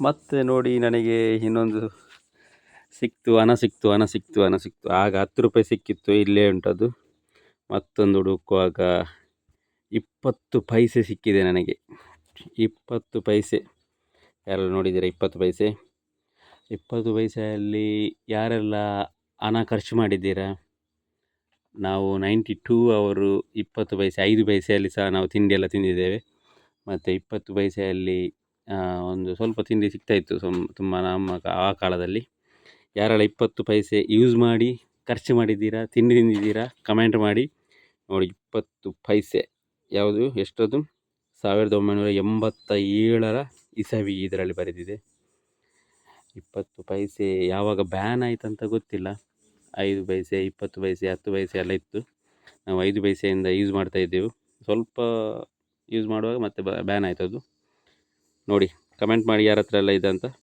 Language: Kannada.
ಮತ್ತೆ ನೋಡಿ ನನಗೆ ಇನ್ನೊಂದು ಸಿಕ್ತು, ಹಣ ಸಿಕ್ತು ಹಣ ಸಿಕ್ತು ಹಣ ಸಿಕ್ತು. ಆಗ ಹತ್ತು ರೂಪಾಯಿ ಸಿಕ್ಕಿತ್ತು, ಇಲ್ಲೇ ಉಂಟದು. ಮತ್ತೊಂದು ಹುಡುಕುವಾಗ ಇಪ್ಪತ್ತು ಪೈಸೆ ಸಿಕ್ಕಿದೆ ನನಗೆ. ಇಪ್ಪತ್ತು ಪೈಸೆ. ಯಾರೆಲ್ಲ ನೋಡಿದ್ದೀರಾ ಇಪ್ಪತ್ತು ಪೈಸೆ? ಇಪ್ಪತ್ತು ಪೈಸೆಯಲ್ಲಿ ಯಾರೆಲ್ಲ ಹಣ ಖರ್ಚು ಮಾಡಿದ್ದೀರಾ? ನಾವು ನೈಂಟಿ ಟೂ ಅವರು ಇಪ್ಪತ್ತು ಪೈಸೆ, ಐದು ಪೈಸೆಯಲ್ಲಿ ಸಹ ನಾವು ತಿಂಡಿ ಎಲ್ಲ ತಿಂದಿದ್ದೇವೆ. ಮತ್ತು ಇಪ್ಪತ್ತು ಪೈಸೆಯಲ್ಲಿ ಒಂದು ಸ್ವಲ್ಪ ತಿಂಡಿ ಸಿಗ್ತಾಯಿತ್ತು ಸೊಮ್, ತುಂಬ ನಮ್ಮ ಆ ಕಾಲದಲ್ಲಿ. ಯಾರೆಲ್ಲ ಇಪ್ಪತ್ತು ಪೈಸೆ ಯೂಸ್ ಮಾಡಿ, ಖರ್ಚು ಮಾಡಿದ್ದೀರಾ, ತಿಂಡಿ ತಿಂದಿದ್ದೀರಾ ಕಮೆಂಟ್ ಮಾಡಿ. ನೋಡಿ, ಇಪ್ಪತ್ತು ಪೈಸೆ ಯಾವುದು ಎಷ್ಟದು ಸಾವಿರದ ಒಂಬೈನೂರ ಎಂಬತ್ತ ಏಳರ ಇಸವಿ ಇದರಲ್ಲಿ ಬರೆದಿದೆ. ಇಪ್ಪತ್ತು ಪೈಸೆ ಯಾವಾಗ ಬ್ಯಾನ್ ಆಯಿತು ಅಂತ ಗೊತ್ತಿಲ್ಲ. ಐದು ಪೈಸೆ, ಇಪ್ಪತ್ತು ಪೈಸೆ, ಹತ್ತು ಪೈಸೆ ಎಲ್ಲ ಇತ್ತು. ನಾವು ಐದು ಪೈಸೆಯಿಂದ ಯೂಸ್ ಮಾಡ್ತಾಯಿದ್ದೆವು ಸ್ವಲ್ಪ ಯೂಸ್ ಮಾಡುವಾಗ ಮತ್ತೆ ಬ್ಯಾನ್ ಆಯಿತು ಅದು ನೋಡಿ ಕಮೆಂಟ್ ಮಾಡಿ ಯಾರ ಹತ್ರ ಎಲ್ಲ ಇದೆ ಅಂತ.